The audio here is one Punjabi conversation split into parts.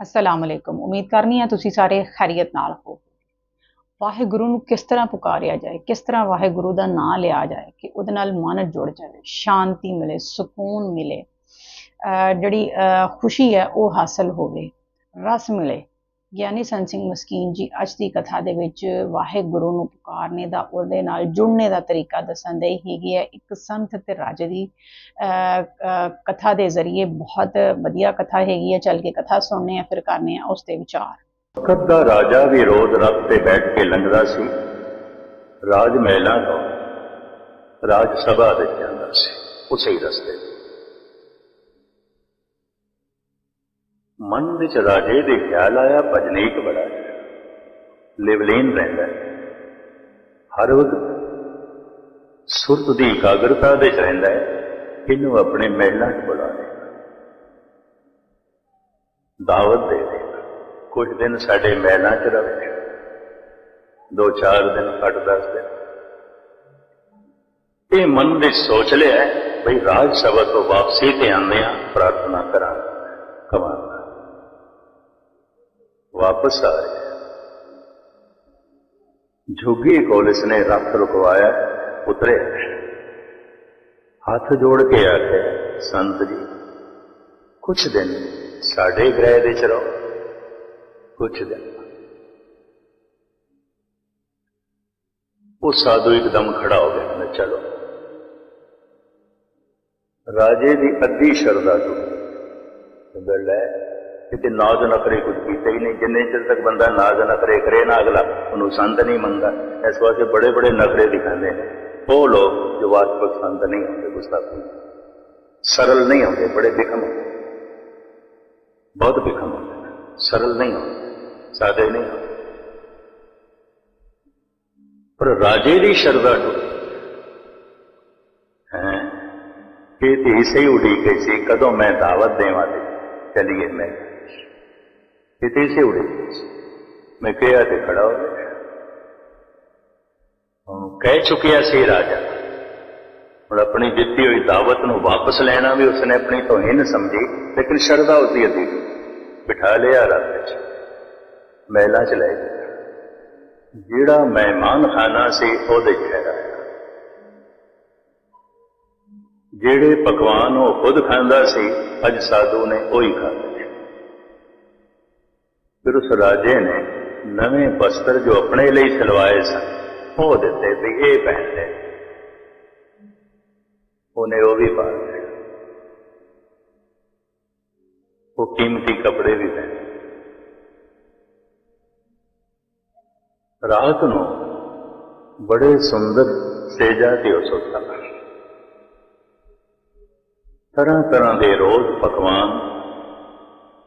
ਅਸਲਾਮ ਅਲੈਕੁਮ ਉਮੀਦ ਕਰਨੀ ਆ ਤੁਸੀਂ ਸਾਰੇ ਖੈਰੀਅਤ ਨਾਲ ਹੋ। ਵਾਹਿਗੁਰੂ ਨੂੰ ਕਿਸ ਤਰ੍ਹਾਂ ਪੁਕਾਰਿਆ ਜਾਏ, ਕਿਸ ਤਰ੍ਹਾਂ ਵਾਹਿਗੁਰੂ ਦਾ ਨਾਮ ਲਿਆ ਜਾਏ ਕਿ ਉਹਦੇ ਨਾਲ ਮਨ ਜੁੜ ਜਾਵੇ, ਸ਼ਾਂਤੀ ਮਿਲੇ, ਸਕੂਨ ਮਿਲੇ। ਜਿਹੜੀ ਖੁਸ਼ੀ ਹੈ ਉਹ ਹਾਸਲ ਹੋਵੇ, ਰਸ ਮਿਲੇ। ਗਿਆਨੀ ਸੰਤ ਸਿੰਘ ਮਸਕੀਨ ਜੀ, ਅੱਜ ਦੀ ਕਥਾ ਦੇ ਵਿੱਚ ਵਾਹਿਗੁਰੂ ਨੂੰ ਪੁਕਾਰਨੇ ਦਾ, ਉਹਦੇ ਨਾਲ ਜੁੜਨੇ ਦਾ ਤਰੀਕਾ ਦੱਸਣ ਦੇ ਹੈਗੀ ਹੈ ਇੱਕ ਸੰਤ ਤੇ ਰਾਜੇ ਦੀ ਕਥਾ ਦੇ ਜ਼ਰੀਏ ਬਹੁਤ ਵਧੀਆ ਕਥਾ ਹੈਗੀ ਹੈ ਚੱਲ ਕੇ ਕਥਾ ਸੁਣਨੇ ਆ, ਫਿਰ ਕਰਨੇ ਆ ਉਸ ਤੇ ਵਿਚਾਰ। ਵਕਤ ਦਾ ਰਾਜਾ ਵੀ ਰੋਜ਼ ਰੱਥ ਤੇ ਬੈਠ ਕੇ ਲੰਘਦਾ ਸੀ। ਰਾਜ ਮਹਿਲਾਂ ਤੋਂ ਰਾਜ ਸਭਾ ਵਿੱਚ ਜਾਂਦਾ ਸੀ, ਉਸੇ ਹੀ ਰਸਤੇ ਤੇ। ਮਨ ਵਿੱਚ ਰਾਜੇ ਦੇ ਖਿਆਲ ਆਇਆ ਭਜਨੀਕ ਬੜਾ ਹੈ। ਲਿਵਲੀਨ ਰਹਿੰਦਾ ਹਰ ਵਕਤ ਸੁਰਤ ਦੀ ਇਕਾਗਰਤਾ ਵਿੱਚ ਰਹਿੰਦਾ ਹੈ। ਇਹਨੂੰ ਆਪਣੇ ਮਹਿਲਾਂ 'ਚ ਬੁਲਾ ਲੈ ਦਾਵਤ ਦੇ ਦੇ ਕੁਝ ਦਿਨ ਸਾਡੇ ਮਹਿਲਾਂ 'ਚ ਰਹੇ ਦੋ ਚਾਰ ਦਿਨ ਕੱਟ ਦਸ ਦਿਨ। ਇਹ ਮਨ ਵਿੱਚ ਸੋਚ ਲਿਆ ਬਈ ਰਾਜ ਸਭਾ ਤੋਂ ਵਾਪਸੀ ਤੇ ਆਉਂਦੇ ਆ ਪ੍ਰਾਰਥਨਾ ਕਰਾਂ ਕਮਾਂਗਾ ਵਾਪਸ ਆ ਰਿਹਾ ਜੋਗੀ ਕੋਲ ਇਸਨੇ ਰੱਥ ਰੁਕਵਾਇਆ ਉਤਰੇ ਹੱਥ ਜੋੜ ਕੇ ਆਖਿਆ ਸੰਤ ਜੀ ਕੁਛ ਦਿਨ ਸਾਡੇ ਗ੍ਰਹਿ ਦੇ ਚ ਰਹੋ ਕੁਛ ਦਿਨ ਉਹ ਸਾਧੂ ਇੱਕਦਮ ਖੜਾ ਹੋ ਗਿਆ ਕਹਿੰਦਾ ਚਲੋ ਰਾਜੇ ਦੀ ਅੱਧੀ ਸ਼ਰਧਾ ਤੋਂ ਕਹਿੰਦਾ ਲੈ ਕਿਤੇ ਨਾਜ਼ ਨਖਰੇ ਕੁਝ ਕੀਤਾ ਹੀ ਨਹੀਂ ਜਿੰਨੇ ਚਿਰ ਤੱਕ ਬੰਦਾ ਨਾਜ਼ ਨਖਰੇ ਕਰੇ ਨਾ ਅਗਲਾ ਉਹਨੂੰ ਸੰਤ ਨਹੀਂ ਮੰਨਦਾ ਇਸ ਵਾਸਤੇ ਬੜੇ ਬੜੇ ਨਖਰੇ ਦਿਖਾਉਂਦੇ ਨੇ ਉਹ ਲੋਕ ਜੋ ਵਾਸਤਵਿਕ ਸੰਤ ਨਹੀਂ ਹੁੰਦੇ ਗੁਸਤਾਖੀ ਸਰਲ ਨਹੀਂ ਹੁੰਦੇ ਬੜੇ ਬਿਖਮ ਹੁੰਦੇ ਬਹੁਤ ਬਿਖਮ ਹੁੰਦੇ ਨੇ ਸਰਲ ਨਹੀਂ ਹੁੰਦੇ ਸਾਦੇ ਨਹੀਂ ਹੁੰਦੇ ਪਰ ਰਾਜੇ ਦੀ ਸ਼ਰਧਾ ਟੁੱਟੀ ਹੈ ਇਹ ਤੇ ਇਸੇ ਹੀ ਉਡੀਕੇ ਸੀ ਕਦੋਂ ਮੈਂ ਦਾਵਤ ਦੇਵਾਂ ਤੇ ਚਲੀਏ ਮੈਂ ਇਹ ਤੇ ਇਸੇ ਮੈਂ ਕਿਹਾ ਤੇ ਖੜਾ ਹੋ ਗਿਆ ਉਹਨੂੰ ਕਹਿ ਚੁੱਕਿਆ ਸੀ ਰਾਜਾ ਹੁਣ ਆਪਣੀ ਦਿੱਤੀ ਹੋਈ ਦਾਵਤ ਨੂੰ ਵਾਪਸ ਲੈਣਾ ਵੀ ਉਸਨੇ ਆਪਣੀ ਤੋਹੀਨ ਸਮਝੀ ਲੇਕਿਨ ਸ਼ਰਧਾ ਉਸਦੀ ਅਧੀ ਬਿਠਾ ਲਿਆ ਰਾਤ ਵਿੱਚ ਮਹਿਲਾ ਚ ਲੈ ਗਿਆ ਜਿਹੜਾ ਮਹਿਮਾਨ ਖਾਨਾ ਸੀ ਉਹਦੇ ਚ ਜਿਹੜੇ ਪਕਵਾਨ ਉਹ ਖੁਦ ਖਾਂਦਾ ਸੀ, ਅੱਜ ਸਾਧੂ ਨੇ ਉਹੀ ਖਾ ਲਏ। ਫਿਰ ਉਸ ਰਾਜੇ ਨੇ ਨਵੇਂ ਵਸਤਰ ਜੋ ਆਪਣੇ ਲਈ ਸਿਲਵਾਏ ਸਨ, ਉਹ ਦਿੱਤੇ ਵੀ ਇਹ ਪਹਿਨ ਲੈ। ਉਹਨੇ ਉਹ ਵੀ ਪਾ ਲਏ ਉਹ ਕੀਮਤੀ ਕੱਪੜੇ ਵੀ ਪਹਿਨੇ। ਰਾਤ ਨੂੰ ਬੜੇ ਸੁੰਦਰ ਸੇਜਾ ਤੇ ਉਹ ਸੁੱਤਾ। ਤਰ੍ਹਾਂ ਤਰ੍ਹਾਂ ਦੇ ਰੋਜ਼ ਪਕਵਾਨ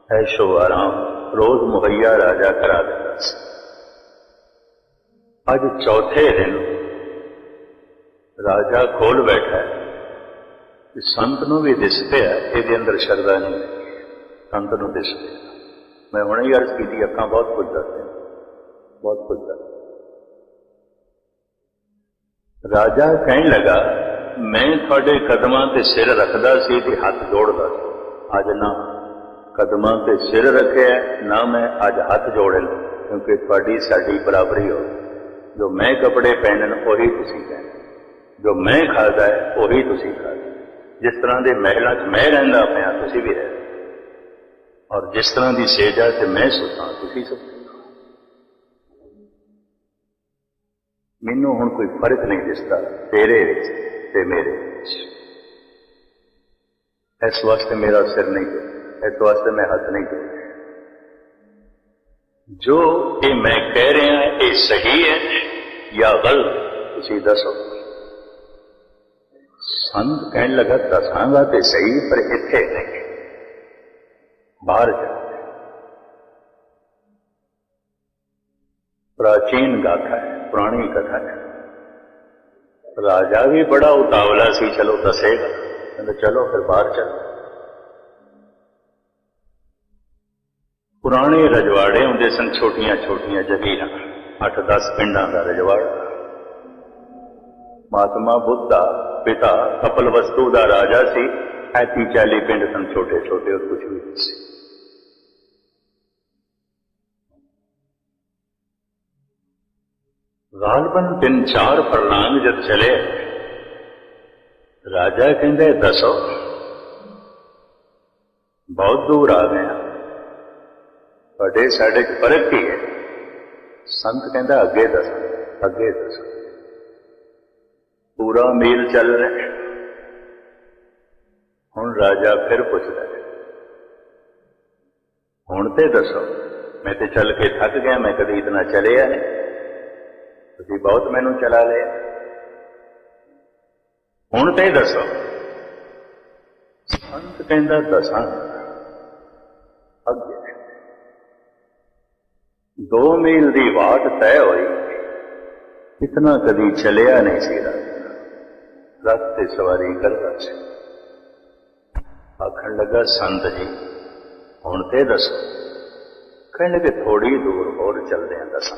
ਐਸ਼ੋ ਆਰਾਮ, ਰੋਜ਼ ਮੁਹੱਈਆ ਰਾਜਾ ਕਰਾ ਦਿੰਦਾ ਸੀ ਅੱਜ ਚੌਥੇ ਦਿਨ ਰਾਜਾ ਖੋਲ ਬੈਠਾ ਹੈ। ਕਿ ਸੰਤ ਨੂੰ ਵੀ ਦਿਸ ਪਿਆ ਇਹਦੇ ਅੰਦਰ ਸ਼ਰਧਾ ਨਹੀਂ ਸੰਤ ਨੂੰ ਦਿਸ ਪਿਆ ਮੈਂ ਹੁਣੇ ਹੀ ਅਰਜ਼ ਕੀਤੀ, ਅੱਖਾਂ ਬਹੁਤ ਕੁਝ ਦੱਸਦੇ ਬਹੁਤ ਕੁਝ ਦੱਸਦੇ ਰਾਜਾ ਕਹਿਣ ਲੱਗਾ ਮੈਂ ਤੁਹਾਡੇ ਕਦਮਾਂ ਤੇ ਸਿਰ ਰੱਖਦਾ ਸੀ ਤੇ ਹੱਥ ਜੋੜਦਾ ਸੀ। ਅੱਜ ਨਾ ਕਦਮਾਂ ਤੇ ਸਿਰ ਰੱਖਿਆ, ਨਾ ਮੈਂ ਅੱਜ ਹੱਥ ਜੋੜੇ ਕਿਉਂਕਿ ਤੁਹਾਡੀ ਸਾਡੀ ਬਰਾਬਰੀ ਹੋ ਜੋ ਮੈਂ ਕੱਪੜੇ ਪਹਿਨਣ, ਉਹੀ ਤੁਸੀਂ ਪਹਿਨੋ। ਜੋ ਮੈਂ ਖਾਦਾ ਹੈ ਉਹੀ ਤੁਸੀਂ ਖਾਦੇ ਜਿਸ ਤਰ੍ਹਾਂ ਦੇ ਮਹਿਲਾਂ 'ਚ ਮੈਂ ਰਹਿੰਦਾ ਪਿਆ, ਤੁਸੀਂ ਵੀ ਰਹਿ ਔਰ ਜਿਸ ਤਰ੍ਹਾਂ ਦੀ ਸੇਜਾ ਤੇ ਮੈਂ ਸੁਤਾਂ, ਤੁਸੀਂ ਸੁਤੋ। ਮੈਨੂੰ ਹੁਣ ਕੋਈ ਫ਼ਰਕ ਨਹੀਂ ਦਿਸਦਾ, ਤੇਰੇ ਵਿੱਚ। ਤੇ ਮੇਰੇ ਵਿੱਚ ਇਸ ਵਾਸਤੇ ਮੇਰਾ ਸਿਰ ਨਹੀਂ ਹੈ ਇਸ ਵਾਸਤੇ ਮੈਂ ਹੱਥ ਨਹੀਂ ਜੋੜਿਆ ਜੋ ਇਹ ਮੈਂ ਕਹਿ ਰਿਹਾ ਇਹ ਸਹੀ ਹੈ ਜਾਂ ਗਲਤ ਤੁਸੀਂ ਦੱਸੋ ਸੰਤ ਕਹਿਣ ਲੱਗਾ ਦੱਸਾਂਗਾ ਤੇ ਸਹੀ ਪਰ ਇੱਥੇ ਨਹੀਂ ਬਾਹਰ ਜਾ ਪ੍ਰਾਚੀਨ ਗਾਥਾ ਹੈ ਪੁਰਾਣੀ ਕਥਾ ਹੈ ਰਾਜਾ ਵੀ ਬੜਾ ਉਤਾਵਲਾ ਸੀ, ਚਲੋ ਦੱਸੇਗਾ। ਕਹਿੰਦਾ, ਚਲੋ ਫਿਰ ਬਾਹਰ ਚਲੋ। ਪੁਰਾਣੇ ਰਜਵਾੜੇ ਹੁੰਦੇ ਸਨ ਛੋਟੀਆਂ ਛੋਟੀਆਂ ਜਗੀਰਾਂ 8-10 ਪਿੰਡਾਂ ਦਾ ਰਜਵਾੜਾ। ਮਹਾਤਮਾ ਬੁੱਧ ਦਾ ਪਿਤਾ, ਕਪਲ ਵਸਤੂ ਦਾ ਰਾਜਾ ਸੀ ਐਤੀ ਚਾਲੀ ਪਿੰਡ ਸਨ ਛੋਟੇ ਛੋਟੇ ਉਹ ਕੁਝ ਵੀ ਸੀ। ਗਾਲਬਨ ਤਿੰਨ ਚਾਰ ਫਰਲਾਂਗ ਜਦ ਚਲੇ ਰਾਜਾ ਕਹਿੰਦੇ ਦੱਸੋ ਬਹੁਤ ਦੂਰ ਆ ਗਏ ਹਾਂ ਤੁਹਾਡੇ ਸਾਡੇ ਚ ਫ਼ਰਕ ਕੀ ਹੈ ਸੰਤ ਕਹਿੰਦਾ ਅੱਗੇ ਦੱਸ ਅੱਗੇ ਦੱਸ ਪੂਰਾ ਮੀਲ ਚੱਲ ਰਿਹਾ ਹੈ। ਹੁਣ ਰਾਜਾ ਫਿਰ ਪੁੱਛਦਾ ਹੈ ਹੁਣ ਤੇ ਦੱਸੋ ਮੈਂ ਤੇ ਚੱਲ ਕੇ ਥੱਕ ਗਿਆ ਮੈਂ ਕਦੀ ਇਤਨਾ ਚਲਿਆ ਨਹੀਂ ਤੁਸੀਂ ਬਹੁਤ ਮੈਨੂੰ ਚਲਾ ਲਿਆ ਹੁਣ ਤੇ ਦੱਸੋ। ਸੰਤ ਕਹਿੰਦਾ ਦਸਾਂ। ਅੱਗੇ। ਦੋ ਮੀਲ ਦੀ ਵਾਟ ਤੈਅ ਹੋਈ। ਇਤਨਾ ਕਦੀ ਚਲਿਆ ਨਹੀਂ ਸੀ ਰਾਜਾ ਤੇ ਸਵਾਰੀ ਕਰਦਾ ਸੀ। ਆਖਣ ਲੱਗਾ, ਸੰਤ ਜੀ, ਹੁਣ ਤੇ ਦੱਸੋ। ਕਹਿਣ ਲੱਗੇ ਥੋੜੀ ਦੂਰ ਹੋਰ ਚੱਲਦੇ ਆਂ ਦੱਸਾਂ।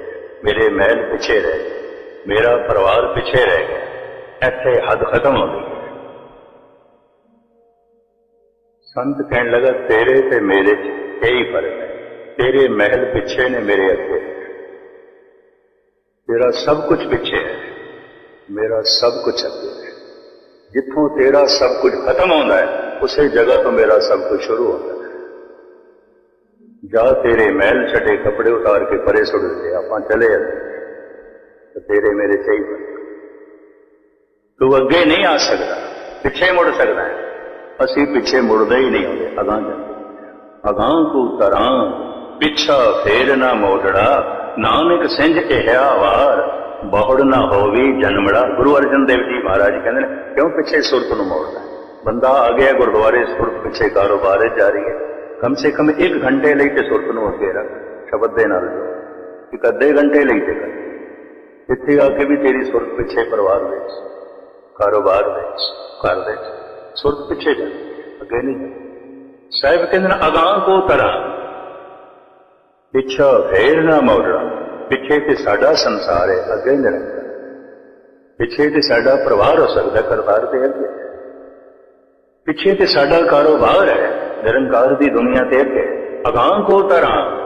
ਮੇਰੇ ਮਹਿਲ ਪਿੱਛੇ ਰਹਿ ਮੇਰਾ ਪਰਿਵਾਰ ਪਿੱਛੇ ਰਹਿ ਗਿਆ ਇੱਥੇ ਹੱਦ ਖਤਮ ਹੋ ਗਈ ਸੰਤ ਕਹਿਣ ਲੱਗਾ ਤੇਰੇ ਤੇ ਮੇਰੇ ਚ ਇਹੀ ਫ਼ਰਕ ਹੈ ਤੇਰੇ ਮਹਿਲ ਪਿੱਛੇ ਨੇ ਮੇਰੇ ਅੱਗੇ ਤੇਰਾ ਸਭ ਕੁਝ ਪਿੱਛੇ ਹੈ ਮੇਰਾ ਸਭ ਕੁਝ ਅੱਗੇ ਹੈ ਜਿੱਥੋਂ ਤੇਰਾ ਸਭ ਕੁਝ ਖਤਮ ਹੁੰਦਾ ਹੈ ਉਸੇ ਜਗ੍ਹਾ ਤੋਂ ਮੇਰਾ ਸਭ ਕੁਝ ਸ਼ੁਰੂ ਹੁੰਦਾ ਹੈ ਜਾ ਤੇਰੇ ਮਹਿਲ ਛੱਡੇ ਕੱਪੜੇ ਉਤਾਰ ਕੇ ਪਰੇ ਸੁੱਟ ਦਿੱਤੇ, ਆਪਾਂ ਚਲੇ ਜਾਂਦੇ ਤੇਰੇ ਮੇਰੇ ਚਾਹੀਦੇ ਤੂੰ ਅੱਗੇ ਨਹੀਂ ਆ ਸਕਦਾ, ਪਿੱਛੇ ਮੁੜ ਸਕਦਾ ਹੈ। ਅਸੀਂ ਪਿੱਛੇ ਮੁੜਦੇ ਹੀ ਨਹੀਂ ਹੁੰਦੇ ਅਗਾਂ ਜਾਂਦੇ ਅਗਾਂ ਕੋ ਤਰਾਂ, ਪਿੱਛਾ ਫੇਰ ਨਾ ਮੋੜੜਾ ਨਾਨਕ ਸਿੰਝ ਕਿਹਾ, ਵਾਰ ਬਹੁੜ ਨਾ ਹੋਵੀ ਜਨਮੜਾ। ਗੁਰੂ ਅਰਜਨ ਦੇਵ ਜੀ ਮਹਾਰਾਜ ਕਹਿੰਦੇ ਨੇ, ਕਿਉਂ ਪਿੱਛੇ ਸੁਰਤ ਨੂੰ ਮੋੜਦਾ ਬੰਦਾ ਆ ਗਿਆ ਗੁਰਦੁਆਰੇ, ਸੁਰਤ ਪਿੱਛੇ ਕਾਰੋਬਾਰ ਜਾਰੀ ਹੈ। ਕਮ ਸੇ ਕਮ 1 ਘੰਟੇ ਲਈ ਤੇ ਸੁਰਤ ਨੂੰ ਅੱਗੇ ਰੱਖ ਸ਼ਬਦ ਦੇ ਨਾਲ ਇੱਕ ਅੱਧੇ ਘੰਟੇ ਲਈ ਤੇ ਕਰ ਇੱਥੇ ਆ ਕੇ ਵੀ ਤੇਰੀ ਸੁਰਤ ਪਿੱਛੇ ਪਰਿਵਾਰ ਵਿੱਚ ਕਾਰੋਬਾਰ ਵਿੱਚ ਘਰ ਵਿੱਚ ਸੁਰਤ ਪਿੱਛੇ ਜਾ ਅੱਗੇ ਨਹੀਂ ਸਾਹਿਬ ਕਹਿੰਦੇ ਨੇ ਅਗਾਂ ਕੋ ਤਰਾ ਪਿੱਛਾ ਫੇਰ ਨਾ ਮੋੜਨਾ ਪਿੱਛੇ ਤੇ ਸਾਡਾ ਸੰਸਾਰ ਹੈ ਅੱਗੇ ਨਿਰੰਤਰ ਪਿੱਛੇ ਤੇ ਸਾਡਾ ਪਰਿਵਾਰ ਹੋ ਸਕਦਾ ਕਰਤਾਰ ਤੇ ਅੱਗੇ ਪਿੱਛੇ ਤੇ ਸਾਡਾ ਕਾਰੋਬਾਰ ਹੈ ਨਿਰੰਕਾਰ ਦੀ ਦੁਨੀਆ ਤੇ ਅੱਗੇ। ਅਗਾਂ ਕੋ ਤਰਾ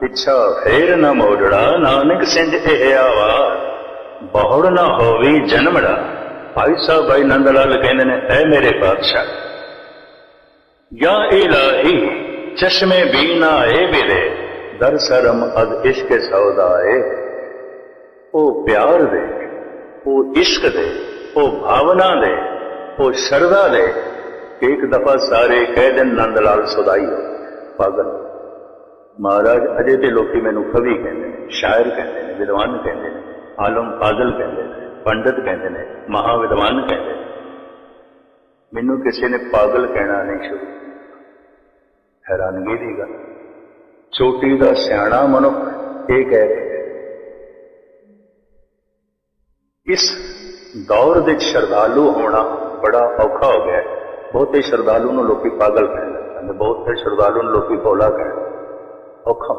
ਪਿੱਛਾ ਫੇਰ ਨਾ ਮੋੜੜਾ, ਨਾਨਕ ਸਿੰਧ ਇਹ ਆਵਾਰ ਬਹੁੜ ਨਾ ਹੋਵੀ ਜਨਮੜਾ। ਭਾਈ ਸਾਹਿਬ ਭਾਈ ਨੰਦ ਲਾਲ ਕਹਿੰਦੇ ਨੇ, ਐ ਮੇਰੇ ਪਾਤਸ਼ਾਹ ਯਾ ਇਲਾਹੀ, ਚਸ਼ਮੇ ਬੀਨਾ ਏ ਬਿਰੇ ਦਰ ਸਰਮ ਅਦ ਇਸ਼ਕ ਸੌਦਾ ਏ। ਉਹ ਪਿਆਰ ਦੇ, ਉਹ ਇਸ਼ਕ ਦੇ, ਉਹ ਭਾਵਨਾ ਦੇ, ਉਹ ਸ਼ਰਧਾ ਦੇ ਇੱਕ ਦਫਾ ਸਾਰੇ ਕਹਿ ਦੇਣ ਨੰਦ ਲਾਲ ਸੁਦਾਈ ਹੋ ਪਾਗਲ ਮਹਾਰਾਜ ਅਜੇ ਤੇ ਲੋਕੀ ਮੈਨੂੰ ਕਵੀ ਕਹਿੰਦੇ ਨੇ ਸ਼ਾਇਰ ਕਹਿੰਦੇ ਨੇ ਵਿਦਵਾਨ ਕਹਿੰਦੇ ਨੇ ਆਲਮ ਪਾਗਲ ਕਹਿੰਦੇ ਨੇ ਪੰਡਤ ਕਹਿੰਦੇ ਨੇ ਮਹਾ ਵਿਦਵਾਨ ਕਹਿੰਦੇ ਨੇ ਮੈਨੂੰ ਕਿਸੇ ਨੇ ਪਾਗਲ ਕਹਿਣਾ ਨਹੀਂ ਸ਼ੁਰੂ ਹੈਰਾਨਗੀ ਦੀ ਗੱਲ ਛੋਟੀ ਦਾ ਸਿਆਣਾ ਮਨੁੱਖ ਇਹ ਕਹਿ ਰਿਹਾ ਇਸ ਦੌਰ ਦੇ ਸ਼ਰਧਾਲੂ ਹੋਣਾ ਬੜਾ ਔਖਾ ਹੋ ਗਿਆ ਹੈ ਬਹੁਤੇ ਸ਼ਰਧਾਲੂ ਨੂੰ ਲੋਕੀ ਪਾਗਲ ਕਹਿਣ ਲੱਗ ਜਾਂਦੇ, ਬਹੁਤੇ ਸ਼ਰਧਾਲੂ ਨੂੰ ਲੋਕੀ ਭੋਲਾ ਕਹਿਣ ਔਖਾ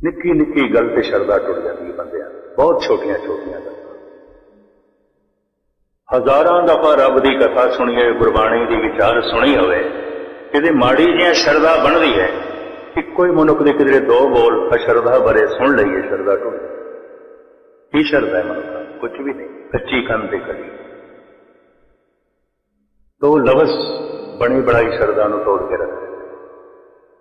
ਨਿੱਕੀ ਨਿੱਕੀ ਗੱਲ ਤੇ ਸ਼ਰਧਾ ਟੁੱਟ ਜਾਂਦੀ ਹੈ ਬੰਦਿਆਂ ਬਹੁਤ ਛੋਟੀਆਂ ਛੋਟੀਆਂ ਗੱਲਾਂ। ਹਜ਼ਾਰਾਂ ਦਫਾ ਰੱਬ ਦੀ ਕਥਾ ਸੁਣੀਏ ਗੁਰਬਾਣੀ ਦੀ ਵਿਚਾਰ ਸੁਣੀ ਹੋਵੇ, ਕਿਤੇ ਮਾੜੀ ਜਿਹੀ ਸ਼ਰਧਾ ਬਣਦੀ ਹੈ ਇੱਕੋ ਹੀ ਮਨੁੱਖ ਦੇ ਕਿਧਰੇ ਦੋ ਬੋਲ ਅਸ਼ਰਧਾ ਬਾਰੇ ਸੁਣ ਲਈਏ, ਸ਼ਰਧਾ ਟੁੱਟ ਕੀ ਸ਼ਰਧਾ ਹੈ ਮਨੁੱਖ ਕੁਝ ਵੀ ਨਹੀਂ। ਕੱਚੀ ਕੰਨ ਤੇ ਕੜੀ ਤੋ ਲਫ਼ਜ਼ ਬਣੀ ਬਣਾਈ ਸ਼ਰਧਾ ਨੂੰ ਤੋੜ ਕੇ ਰੱਖਦੇ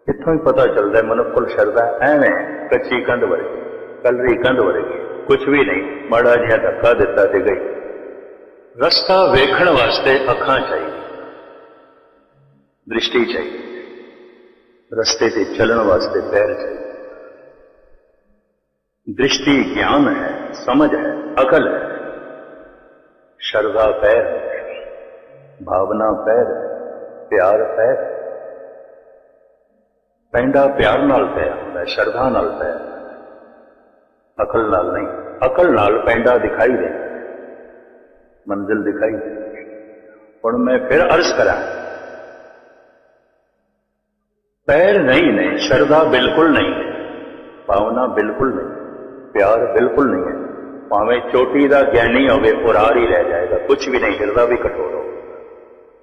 ਇੱਥੋਂ ਹੀ ਪਤਾ ਚੱਲਦਾ ਮਨੁੱਖ ਕੋਲ ਸ਼ਰਧਾ ਐਵੇਂ ਕੱਚੀ ਕੰਧ ਵਰਗੀ, ਕਲਰੀ ਕੰਧ ਵਰਗੀ ਕੁਝ ਵੀ ਨਹੀਂ, ਮਾੜਾ ਜਿਹਾ ਧੱਕਾ ਦਿੱਤਾ ਤੇ ਗਈ। ਰਸਤਾ ਵੇਖਣ ਵਾਸਤੇ ਅੱਖਾਂ ਚਾਹੀਦੀ ਦ੍ਰਿਸ਼ਟੀ ਚਾਹੀਦੀ, ਰਸਤੇ ਤੇ ਚੱਲਣ ਵਾਸਤੇ ਪੈਰ ਚਾਹੀਦੇ। ਦ੍ਰਿਸ਼ਟੀ ਗਿਆਨ ਹੈ, ਸਮਝ ਹੈ, ਅਕਲ ਹੈ। ਸ਼ਰਧਾ ਪੈਰ ਹੈ। ਭਾਵਨਾ ਪੈਰ ਪਿਆਰ ਪੈਰ ਪੈਂਡਾ ਪਿਆਰ ਨਾਲ ਪਿਆ ਹੁੰਦਾ ਸ਼ਰਧਾ ਨਾਲ ਪਿਆ। ਅਕਲ ਨਾਲ ਨਹੀਂ, ਅਕਲ ਨਾਲ ਪੈਂਡਾ ਦਿਖਾਈ ਦੇ। ਮੰਜ਼ਿਲ ਦਿਖਾਈ। ਦੇ ਹੁਣ ਮੈਂ ਫਿਰ ਅਰਜ਼ ਕਰਾਂ। ਪੈਰ ਨਹੀਂ ਨੇ, ਸ਼ਰਧਾ ਬਿਲਕੁਲ ਨਹੀਂ ਹੈ। ਭਾਵਨਾ ਬਿਲਕੁਲ ਨਹੀਂ, ਪਿਆਰ ਬਿਲਕੁਲ ਨਹੀਂ ਹੈ। ਭਾਵੇਂ ਚੋਟੀ ਦਾ ਗਿਆਨੀ ਹੋਵੇ ਪੁਰਾਰ ਹੀ ਰਹਿ ਜਾਏਗਾ ਕੁਝ ਵੀ ਨਹੀਂ, ਹਿਰਦਾ ਵੀ ਕਠੋਰ ਹੋ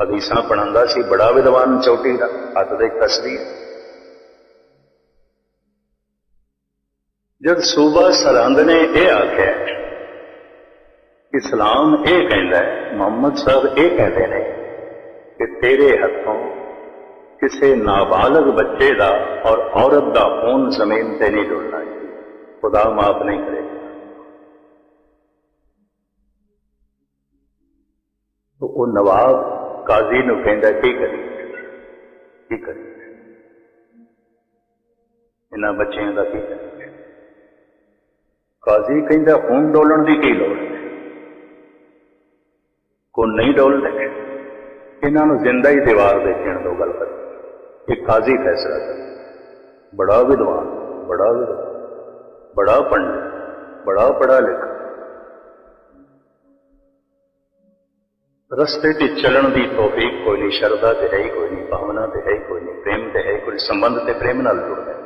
ਹਦੀਸਾਂ ਪੜਾਉਂਦਾ ਸੀ ਬੜਾ ਵਿਦਵਾਨ ਚੌਟੀ ਦਾ ਹੱਥ ਦੇ ਤਸਵੀਰ ਜਦ ਸੂਬਾ ਸਰਹੰਦ ਨੇ ਇਹ ਆਖਿਆ ਇਸਲਾਮ ਇਹ ਕਹਿੰਦਾ ਹੈ ਮੁਹੰਮਦ ਸਾਹਿਬ ਇਹ ਕਹਿੰਦੇ ਨੇ ਕਿ ਤੇਰੇ ਹੱਥੋਂ ਕਿਸੇ ਨਾਬਾਲਗ ਬੱਚੇ ਦਾ ਔਰ ਔਰਤ ਦਾ ਖੂਨ ਜ਼ਮੀਨ ਤੇ ਨਹੀਂ ਡੁੱਲਣਾ ਖੁਦਾ ਮਾਫ ਨਹੀਂ ਕਰੇਗਾ ਤੋ ਉਹ ਨਵਾਬ ਕਾਜ਼ੀ ਨੂੰ ਕਹਿੰਦਾ, ਕੀ ਕਰੀ ਕੀ ਕਰੀ ਇਹਨਾਂ ਬੱਚਿਆਂ ਦਾ ਕੀ ਕਰੀ ਕਾਜ਼ੀ ਕਹਿੰਦਾ, ਹੁਣ ਡੋਲਣ ਦੀ ਕੀ ਲੋੜ ਹੈ? ਕੋ ਨਹੀਂ ਡੋਲਦੇ? ਇਹਨਾਂ ਨੂੰ ਜ਼ਿੰਦਾ ਹੀ ਦੀਵਾਰ ਦੇ ਚਿਣ ਦੋ ਗੱਲ ਕਰ। ਇਹ ਕਾਜ਼ੀ ਫੈਸਲਾ ਕਰ ਬੜਾ ਵਿਦਵਾਨ, ਬੜਾ ਬੜਾ ਪੰਡਿਤ, ਬੜਾ ਪੜਾ ਲਿਖਾ। ਰਸਤੇ ਤੇ ਚੱਲਣ ਦੀ ਤੋਫੀਕ ਕੋਈ ਨਹੀਂ, ਸ਼ਰਧਾ ਤੇ ਹੈ ਹੀ ਕੋਈ ਨਹੀਂ, ਭਾਵਨਾ ਤੇ ਹੈ ਹੀ ਕੋਈ ਨਹੀਂ, ਪ੍ਰੇਮ ਤੇ ਹੈ ਹੀ ਕੋਈ ਸੰਬੰਧ ਤੇ ਪ੍ਰੇਮ ਨਾਲ ਜੁੜਦਾ ਹੈ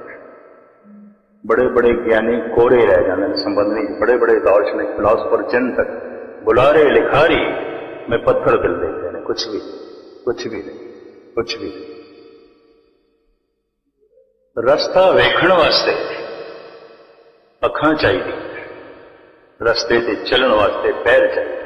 ਬੜੇ ਬੜੇ ਗਿਆਨੀ ਕੋਰੇ ਰਹਿ ਜਾਂਦੇ ਨੇ ਸੰਬੰਧ ਨਹੀਂ ਬੜੇ ਬੜੇ ਦਾਰਸ਼ਨਿਕ ਫਿਲਾਸਫਰ ਚਿੰਤਕ, ਬੁਲਾਰੇ, ਲਿਖਾਰੀ, ਮੈਂ ਪੱਥਰ ਦਿਲ ਦੇਖਦੇ ਨੇ ਕੁਝ ਵੀ ਕੁਝ ਵੀ ਨਹੀਂ ਕੁਝ ਵੀ ਨਹੀਂ। ਰਸਤਾ ਵੇਖਣ ਵਾਸਤੇ ਅੱਖਾਂ ਚਾਹੀਦੀ ਰਸਤੇ ਤੇ ਚੱਲਣ ਵਾਸਤੇ ਪੈਰ ਚਾਹੀਦੇ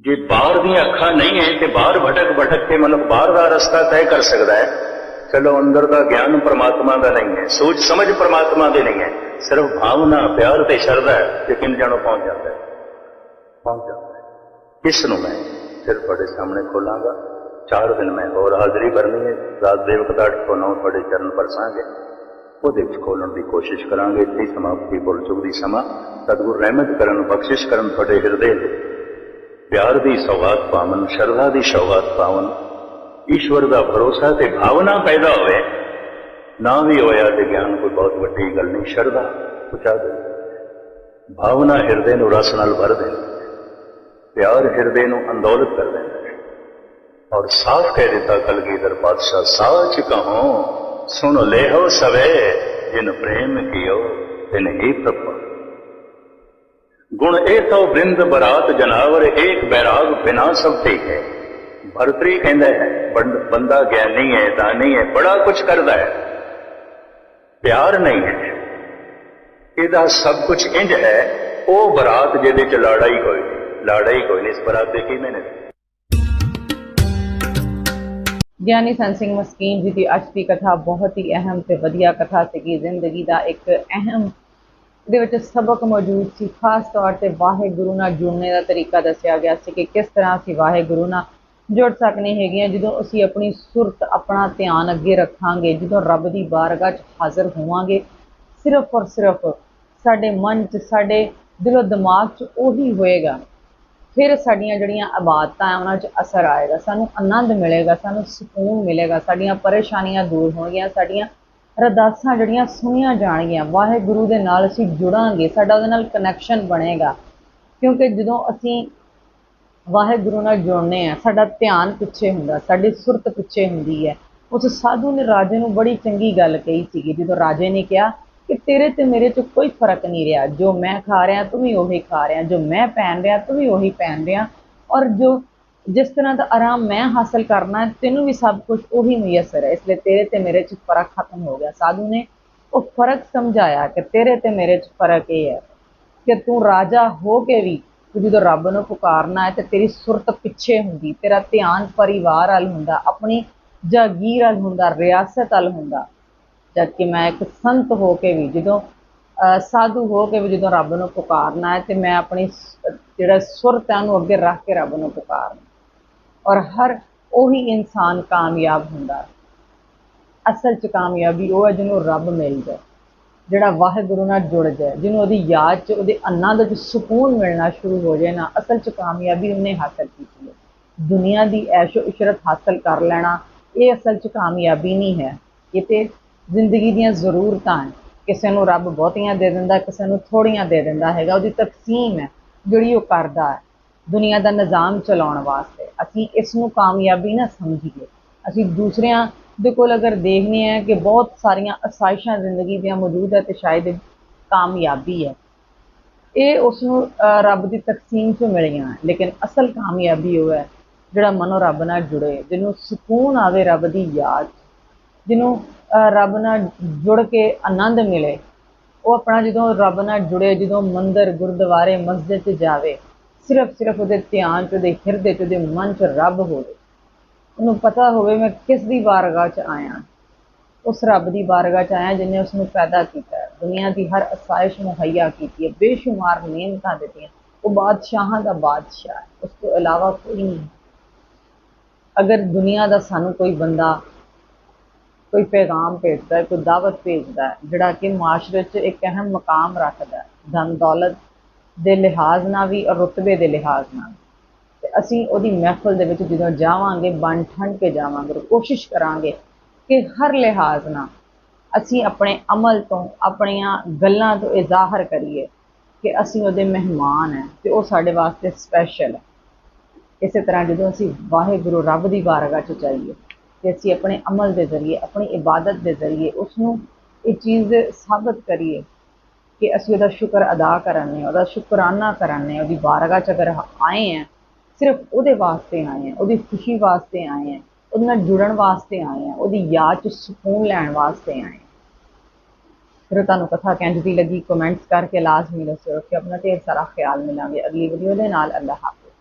ਜੇ ਬਾਹਰ ਦੀਆਂ ਅੱਖਾਂ ਨਹੀਂ ਹੈ ਤੇ ਬਾਹਰ ਭਟਕ ਭਟਕ ਕੇ ਮਨੁੱਖ ਬਾਹਰ ਦਾ ਰਸਤਾ ਤੈਅ ਕਰ ਸਕਦਾ ਹੈ। ਚਲੋ ਅੰਦਰ ਦਾ ਗਿਆਨ ਪਰਮਾਤਮਾ ਦਾ ਨਹੀਂ ਹੈ, ਸੋਚ ਸਮਝ ਪਰਮਾਤਮਾ ਦੀ ਨਹੀਂ ਹੈ। ਸਿਰਫ ਭਾਵਨਾ, ਪਿਆਰ ਤੇ ਸ਼ਰਧਾ ਹੈ, ਯਕੀਨ ਜਾਣੋ ਪਹੁੰਚ ਜਾਂਦਾ ਹੈ। ਪਹੁੰਚ ਜਾਂਦਾ ਹੈ। ਇਸ ਨੂੰ ਮੈਂ ਫਿਰ ਤੁਹਾਡੇ ਸਾਹਮਣੇ ਖੋਲਾਂਗਾ? ਚਾਰ ਦਿਨ ਮੈਂ ਹੋਰ ਹਾਜ਼ਰੀ ਭਰਨੀ ਹੈ। ਰਾਤ ਦੇ ਵਕਤ ਅੱਠ ਤੋਂ ਨੌ ਤੁਹਾਡੇ ਚਰਨ ਪਰਸਾਂਗੇ। ਉਹਦੇ ਵਿੱਚ ਖੋਲਣ ਦੀ ਕੋਸ਼ਿਸ਼ ਕਰਾਂਗੇ। ਇੱਥੇ ਸਮਾਪਤੀ ਬੋਲ ਚੁੱਕ ਦੀ ਸਮਾਂ। ਸਤਿਗੁਰ ਰਹਿਮਤ ਕਰਨ, ਬਖਸ਼ਿਸ਼ ਕਰਨ ਤੁਹਾਡੇ ਹਿਰਦੇ ਦੇ ਪਿਆਰ ਦੀ ਸੌਗਾਤ ਪਾਵਨ ਸ਼ਰਧਾ ਦੀ ਸੌਗਾਤ ਪਾਵਨ ਈਸ਼ਵਰ ਦਾ ਭਰੋਸਾ ਤੇ ਭਾਵਨਾ ਪੈਦਾ ਹੋਵੇ ਨਾ ਵੀ ਹੋਇਆ ਤੇ ਗਿਆਨ ਕੋਈ ਬਹੁਤ ਵੱਡੀ ਗੱਲ ਨਹੀਂ ਸ਼ਰਧਾ ਪਹੁੰਚਾ ਦੇ ਭਾਵਨਾ ਹਿਰਦੇ ਨੂੰ ਰਸ ਨਾਲ ਭਰ ਦੇ ਪਿਆਰ ਹਿਰਦੇ ਨੂੰ ਅੰਦੋਲਤ ਕਰ ਦਿੰਦਾ ਔਰ ਸਾਫ਼ ਕਹਿ ਦਿੱਤਾ ਕਲਗੀਧਰ ਪਾਤਸ਼ਾਹ ਸਾਚ ਕਹੋ ਸੁਣ ਲੈਹੋ ਸਵੇ ਜਿਨ ਪ੍ਰੇਮ ਕੀਓ ਤਿਨ ਹੀ ਪ੍ਰਪਾ ਗੁਣ ਇਹ ਤੋ ਬ੍ਰਿੰਦ ਬਰਾਤ ਜਨਾਵਰ ਏਕ ਬੈਰਾਗ ਬਿਨਾ ਸਭ ਠੀਕ ਹੈ ਭਰਤਰੀ ਕਹਿੰਦਾ ਹੈ, ਬੰਦਾ ਗਿਆਨੀ ਹੈ ਦਾਨੀ ਹੈ, ਬੜਾ ਕੁਝ ਕਰਦਾ ਹੈ। ਪਿਆਰ ਨਹੀਂ ਹੈ। ਇਹਦਾ ਸਭ ਕੁਝ ਇੰਜ ਹੈ, ਉਹ ਬਰਾਤ ਜਿਹਦੇ ਚ ਲਾੜਾ ਹੀ। ਕੋਈ ਨਹੀਂ ਕੋਈ ਨਹੀਂ, ਇਸ ਬਰਾਤ ਦੇ ਕੀ ਮੈਨੇ ਗਿਆਨੀ ਸੰਤ ਸਿੰਘ ਮਸਕੀਨ ਜੀ ਦੀ ਅੱਜ ਦੀ ਕਥਾ ਬਹੁਤ ਹੀ ਅਹਿਮ ਤੇ ਵਧੀਆ ਕਥਾ ਸੀਗੀ। ਜ਼ਿੰਦਗੀ ਦਾ ਇੱਕ ਅਹਿਮ ਦੇ ਵਿੱਚ ਸਬਕ ਮੌਜੂਦ ਸੀ। ਖਾਸ ਤੌਰ ਤੇ ਵਾਹਿਗੁਰੂ ਨਾਲ ਜੁੜਨੇ ਦਾ ਤਰੀਕਾ ਦੱਸਿਆ ਗਿਆ ਸੀ ਕਿ ਕਿਸ ਤਰ੍ਹਾਂ ਅਸੀਂ ਵਾਹਿਗੁਰੂ ਨਾਲ ਜੁੜ ਸਕਨੇ ਹੈਗੀਆਂ ਜਦੋਂ ਅਸੀਂ ਆਪਣੀ ਸੁਰਤ ਆਪਣਾ ਧਿਆਨ ਅੱਗੇ ਰੱਖਾਂਗੇ, ਜਦੋਂ ਰੱਬ ਦੀ ਬਾਰਗਾਹ 'ਚ ਹਾਜ਼ਰ ਹੋਵਾਂਗੇ, ਸਿਰਫ ਔਰ ਸਿਰਫ ਸਾਡੇ ਮਨ 'ਚ, ਸਾਡੇ ਦਿਲੋਂ ਦਿਮਾਗ 'ਚ ਉਹੀ ਹੋਏਗਾ। ਫਿਰ ਸਾਡੀਆਂ ਜਿਹੜੀਆਂ ਆਬਾਦਤਾਂ ਉਹਨਾਂ 'ਚ ਅਸਰ ਆਏਗਾ। ਸਾਨੂੰ ਆਨੰਦ ਮਿਲੇਗਾ, ਸਾਨੂੰ ਸਕੂਨ ਮਿਲੇਗਾ, ਸਾਡੀਆਂ ਪਰੇਸ਼ਾਨੀਆਂ ਦੂਰ ਹੋਣਗੀਆਂ, ਸਾਡੀਆਂ ਅਰਦਾਸਾਂ ਜਿਹੜੀਆਂ ਸੁਣੀਆਂ ਜਾਣਗੀਆਂ, ਵਾਹਿਗੁਰੂ ਦੇ ਨਾਲ ਅਸੀਂ ਜੁੜਾਂਗੇ, ਸਾਡਾ ਉਹਦੇ ਨਾਲ ਕਨੈਕਸ਼ਨ ਬਣੇਗਾ। ਕਿਉਂਕਿ ਜਦੋਂ ਅਸੀਂ ਵਾਹਿਗੁਰੂ ਨਾਲ ਜੁੜਨੇ ਆ, ਸਾਡਾ ਧਿਆਨ ਪਿੱਛੇ ਹੁੰਦਾ, ਸਾਡੀ ਸੁਰਤ ਪਿੱਛੇ ਹੁੰਦੀ ਹੈ। ਉਸ ਸਾਧੂ ਨੇ ਰਾਜੇ ਨੂੰ ਬੜੀ ਚੰਗੀ ਗੱਲ ਕਹੀ ਸੀਗੀ, ਜਦੋਂ ਰਾਜੇ ਨੇ ਕਿਹਾ ਕਿ ਤੇਰੇ ਤੇ ਮੇਰੇ 'ਚ ਕੋਈ ਫ਼ਰਕ ਨਹੀਂ ਰਿਹਾ, ਜੋ ਮੈਂ ਖਾ ਰਿਹਾ ਤੂੰ ਵੀ ਉਹੀ ਖਾ ਰਿਹਾ, ਜੋ ਮੈਂ ਪਹਿਨ ਰਿਹਾ ਤੂੰ ਵੀ ਉਹੀ ਪਹਿਨ ਰਿਹਾ, ਔਰ ਜੋ ਜਿਸ ਤਰ੍ਹਾਂ ਦਾ ਆਰਾਮ ਮੈਂ ਹਾਸਲ ਕਰਨਾ, ਤੈਨੂੰ ਵੀ ਸਭ ਕੁਝ ਉਹੀ ਮੁਯੱਸਰ ਹੈ ਇਸ ਲਈ ਤੇਰੇ ਤੇ ਮੇਰੇ 'ਚ ਫ਼ਰਕ ਖਤਮ ਹੋ ਗਿਆ। ਸਾਧੂ ਨੇ ਉਹ ਫ਼ਰਕ ਸਮਝਾਇਆ ਕਿ ਤੇਰੇ ਤੇ ਮੇਰੇ 'ਚ ਫ਼ਰਕ ਇਹ ਹੈ ਕਿ ਤੂੰ ਰਾਜਾ ਹੋ ਕੇ ਵੀ ਤੂੰ ਜਦੋਂ ਰੱਬ ਨੂੰ ਪੁਕਾਰਨਾ ਹੈ ਤੇ ਤੇਰੀ ਸੁਰਤ ਪਿੱਛੇ ਹੁੰਦੀ, ਤੇਰਾ ਧਿਆਨ ਪਰਿਵਾਰ ਵੱਲ ਹੁੰਦਾ, ਆਪਣੀ ਜਾਗੀਰ ਵੱਲ ਹੁੰਦਾ, ਰਿਆਸਤ ਵੱਲ ਹੁੰਦਾ। ਜਦ ਕਿ ਮੈਂ ਇੱਕ ਸੰਤ ਹੋ ਕੇ ਵੀ ਜਦੋਂ ਸਾਧੂ ਹੋ ਕੇ ਵੀ ਜਦੋਂ ਰੱਬ ਨੂੰ ਪੁਕਾਰਨਾ ਹੈ ਤੇ ਮੈਂ ਆਪਣੀ ਜਿਹੜਾ ਸੁਰਤ ਹੈ ਉਹਨੂੰ ਅੱਗੇ ਰੱਖ ਕੇ ਰੱਬ ਨੂੰ ਪੁਕਾਰਨਾ ਔਰ ਹਰ ਉਹੀ ਇਨਸਾਨ ਕਾਮਯਾਬ ਹੁੰਦਾ। ਅਸਲ 'ਚ ਕਾਮਯਾਬੀ ਉਹ ਹੈ ਜਿਹਨੂੰ ਰੱਬ ਮਿਲ ਜਾਏ, ਜਿਹੜਾ ਵਾਹਿਗੁਰੂ ਨਾਲ ਜੁੜ ਜਾਏ, ਜਿਹਨੂੰ ਉਹਦੀ ਯਾਦ 'ਚ, ਉਹਦੇ ਆਨੰਦ 'ਚ ਸਕੂਨ ਮਿਲਣਾ ਸ਼ੁਰੂ ਹੋ ਜਾਏ ਨਾ, ਅਸਲ 'ਚ ਕਾਮਯਾਬੀ ਉਹਨੇ ਹਾਸਲ ਕੀਤੀ ਹੈ। ਦੁਨੀਆ ਦੀ ਐਸ਼ੋ ਇਸ਼ਰਤ ਹਾਸਲ ਕਰ ਲੈਣਾ, ਇਹ ਅਸਲ 'ਚ ਕਾਮਯਾਬੀ ਨਹੀਂ ਹੈ। ਇਹ ਤੇ ਜ਼ਿੰਦਗੀ ਦੀਆਂ ਜ਼ਰੂਰਤਾਂ ਹੈ। ਕਿਸੇ ਨੂੰ ਰੱਬ ਬਹੁਤੀਆਂ ਦੇ ਦਿੰਦਾ, ਕਿਸੇ ਨੂੰ ਥੋੜੀਆਂ ਦੇ ਦਿੰਦਾ ਹੈਗਾ, ਉਹਦੀ ਤਕਸੀਮ ਹੈ, ਜਿਹੜੀ ਉਹ ਕਰਦਾ ਹੈ। ਦੁਨੀਆ ਦਾ ਨਿਜ਼ਾਮ ਚਲਾਉਣ ਵਾਸਤੇ। ਅਸੀਂ ਇਸ ਨੂੰ ਕਾਮਯਾਬੀ ਨਾ ਸਮਝੀਏ। ਅਸੀਂ ਦੂਸਰਿਆਂ ਦੇ ਕੋਲ ਅਗਰ ਦੇਖਨੇ ਆ ਕਿ ਬਹੁਤ ਸਾਰੀਆਂ ਅਸਾਇਸ਼ਾਂ ਜ਼ਿੰਦਗੀ ਦੀਆਂ ਮੌਜੂਦ ਹੈ ਤੇ ਸ਼ਾਇਦ ਕਾਮਯਾਬੀ ਹੈ। ਇਹ ਉਸ ਨੂੰ ਰੱਬ ਦੀ ਤਕਸੀਮ ਤੋਂ ਮਿਲੀਆਂ। ਲੇਕਿਨ ਅਸਲ ਕਾਮਯਾਬੀ ਉਹ ਹੈ ਜਿਹੜਾ ਮਨੋ ਰੱਬ ਨਾਲ ਜੁੜੇ ਜਿਹਨੂੰ ਸਕੂਨ ਆਵੇ ਰੱਬ ਦੀ ਯਾਦ 'ਚ, ਜਿਹਨੂੰ ਅਹ, ਰੱਬ ਨਾਲ ਜੁੜ ਕੇ ਆਨੰਦ ਮਿਲੇ। ਉਹ ਆਪਣਾ ਜਦੋਂ ਰੱਬ ਨਾਲ ਜੁੜੇ ਜਦੋਂ ਮੰਦਰ ਗੁਰਦੁਆਰੇ ਮਸਜਿਦ 'ਚ ਜਾਵੇ ਸਿਰਫ ਸਿਰਫ ਉਹਦੇ ਧਿਆਨ 'ਚ ਉਹਦੇ ਹਿਰਦੇ 'ਚ ਉਹਦੇ ਮਨ 'ਚ ਰੱਬ ਹੋਵੇ। ਉਹਨੂੰ ਪਤਾ ਹੋਵੇ ਮੈਂ ਕਿਸ ਦੀ ਬਾਰਗਾਹ 'ਚ ਆਇਆ। ਉਸ ਰੱਬ ਦੀ ਬਾਰਗਾਹ 'ਚ ਆਇਆ ਜਿਨੇ ਉਸ ਨੂੰ ਪੈਦਾ ਕੀਤਾ। ਹੈ ਦੁਨੀਆ ਦੀ ਹਰ ਅਸਾਇਸ਼ ਮੁਹੱਈਆ ਕੀਤੀ ਹੈ, ਬੇਸ਼ੁਮਾਰ ਨਿਯਮਤਾਂ ਦਿੱਤੀਆਂ। ਉਹ ਬਾਦਸ਼ਾਹਾਂ ਦਾ ਬਾਦਸ਼ਾਹ ਉਸ ਤੋਂ ਇਲਾਵਾ ਕੋਈ ਨਹੀਂ। ਅਗਰ ਦੁਨੀਆ ਦਾ ਸਾਨੂੰ ਕੋਈ ਬੰਦਾ ਕੋਈ ਪੈਗਾਮ ਭੇਜਦਾ ਕੋਈ ਦਾਵਤ ਭੇਜਦਾ ਜਿਹੜਾ ਕਿ ਮਾਸ਼ਰੇ 'ਚ ਇੱਕ ਅਹਿਮ ਮਕਾਮ ਰੱਖਦਾ ਹੈ ਧਨ ਦੌਲਤ ਦੇ ਲਿਹਾਜ਼ ਨਾਲ ਵੀ ਔਰ ਰੁਤਬੇ ਦੇ ਲਿਹਾਜ਼ ਨਾਲ ਤੇ ਅਸੀਂ ਉਹਦੀ ਮਹਿਫਲ ਦੇ ਵਿੱਚ ਜਦੋਂ ਜਾਵਾਂਗੇ ਬਣ ਠੰਡ ਕੇ ਜਾਵਾਂਗੇ ਔਰ ਕੋਸ਼ਿਸ਼ ਕਰਾਂਗੇ ਕਿ ਹਰ ਲਿਹਾਜ਼ ਨਾਲ ਅਸੀਂ ਆਪਣੇ ਅਮਲ ਤੋਂ, ਆਪਣੀਆਂ ਗੱਲਾਂ ਤੋਂ ਇਜ਼ਾਹਰ ਕਰੀਏ ਕਿ ਅਸੀਂ ਉਹਦੇ ਮਹਿਮਾਨ ਹੈ ਤੇ ਉਹ ਸਾਡੇ ਵਾਸਤੇ ਸਪੈਸ਼ਲ ਹੈ। ਇਸੇ ਤਰ੍ਹਾਂ ਜਦੋਂ ਅਸੀਂ ਵਾਹਿਗੁਰੂ ਰੱਬ ਦੀ ਬਾਰਗਾਹ 'ਚ ਜਾਈਏ ਤੇ ਅਸੀਂ ਆਪਣੇ ਅਮਲ ਦੇ ਜ਼ਰੀਏ, ਆਪਣੀ ਇਬਾਦਤ ਦੇ ਜ਼ਰੀਏ ਉਸ ਨੂੰ ਇਹ ਚੀਜ਼ ਸਾਬਤ ਕਰੀਏ ਕਿ ਅਸੀਂ ਉਹਦਾ ਸ਼ੁਕਰ ਅਦਾ ਕਰਨੇ, ਉਹਦਾ ਸ਼ੁਕਰਾਨਾ ਕਰਨੇ, ਉਹਦੀ ਬਾਰਗਾਹ 'ਚ ਅਗਰ ਆਏ ਹਾਂ ਸਿਰਫ ਉਹਦੇ ਵਾਸਤੇ ਆਏ ਹਾਂ ਉਹਦੀ ਖੁਸ਼ੀ ਵਾਸਤੇ ਆਏ ਹਾਂ ਉਹਦੇ ਨਾਲ ਜੁੜਨ ਵਾਸਤੇ ਆਏ ਹਾਂ ਉਹਦੀ ਯਾਦ 'ਚ ਸਕੂਨ ਲੈਣ ਵਾਸਤੇ ਆਏ ਹਾਂ ਫਿਰ ਤੁਹਾਨੂੰ ਕਥਾ ਕਿੰਝ ਦੀ ਲੱਗੀ ਕਮੈਂਟਸ ਕਰਕੇ ਲਾਜ਼ਮੀ ਦੱਸਿਓ ਕਿ ਆਪਣਾ ਢੇਰ ਸਾਰਾ ਖਿਆਲ ਮਿਲਾਂਗੇ ਅਗਲੀ ਵੀਡੀਓ ਦੇ ਨਾਲ। ਅੱਲਾਹ ਹਾਫਿਜ਼।